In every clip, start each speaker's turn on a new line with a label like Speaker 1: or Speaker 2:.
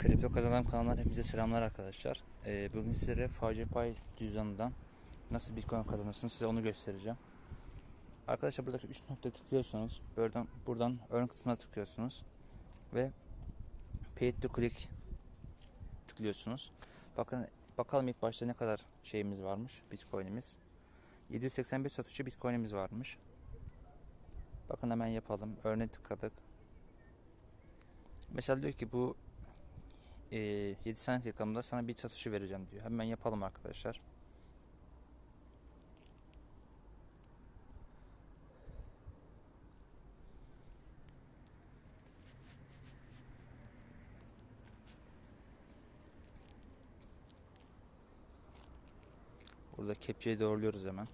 Speaker 1: kanalından hepinize selamlar arkadaşlar. Ee, bugün sizlere FacePay cüzdanından nasıl Bitcoin kazanırsınız size onu göstereceğim. Arkadaşlar buradaki 3 nokta tıklıyorsunuz. Buradan, buradan ön kısmına tıklıyorsunuz. Ve Pay to Click tıklıyorsunuz. Bakın bakalım ilk başta ne kadar şeyimiz varmış Bitcoin'imiz. 785 satışı Bitcoin'imiz varmış. Bakın hemen yapalım. Örneğe tıkladık. Mesela diyor ki bu e, 7 saniye reklamında sana bir satışı vereceğim diyor. Hemen yapalım arkadaşlar. Burada kepçeyi doğruluyoruz hemen.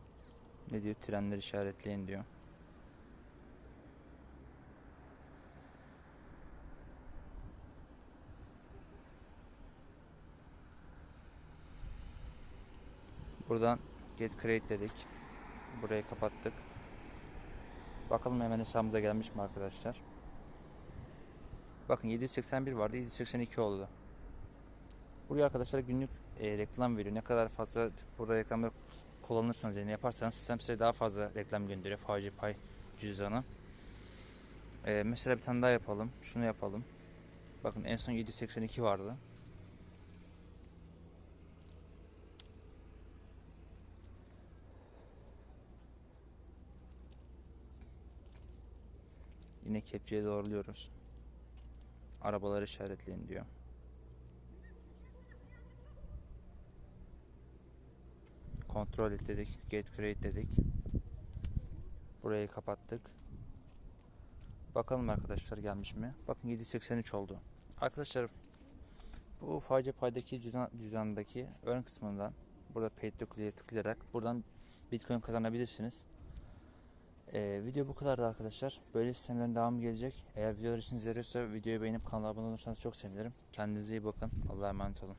Speaker 1: Ne diyor? Trenler işaretleyin diyor. Buradan get create dedik. Burayı kapattık. Bakalım hemen hesabımıza gelmiş mi arkadaşlar. Bakın 781 vardı 782 oldu. Buraya arkadaşlar günlük e, reklam veriyor. Ne kadar fazla burada reklamları kullanırsanız yani yaparsanız sistem size daha fazla reklam gönderiyor. Faci pay cüzdanı. E, mesela bir tane daha yapalım. Şunu yapalım. Bakın en son 782 vardı. Yine kepçeye doğruluyoruz. Arabaları işaretleyin diyor. Kontrol et dedik. Get create dedik. Burayı kapattık. Bakalım arkadaşlar gelmiş mi? Bakın 783 oldu. Arkadaşlar bu faiz paydaki cüzdan, cüzdandaki ön kısmından burada pay tıklayarak buradan bitcoin kazanabilirsiniz. Ee, video bu kadardı arkadaşlar. Böyle sistemlerin devamı gelecek. Eğer videolar için yarıyorsa videoyu beğenip kanala abone olursanız çok sevinirim. Kendinize iyi bakın. Allah'a emanet olun.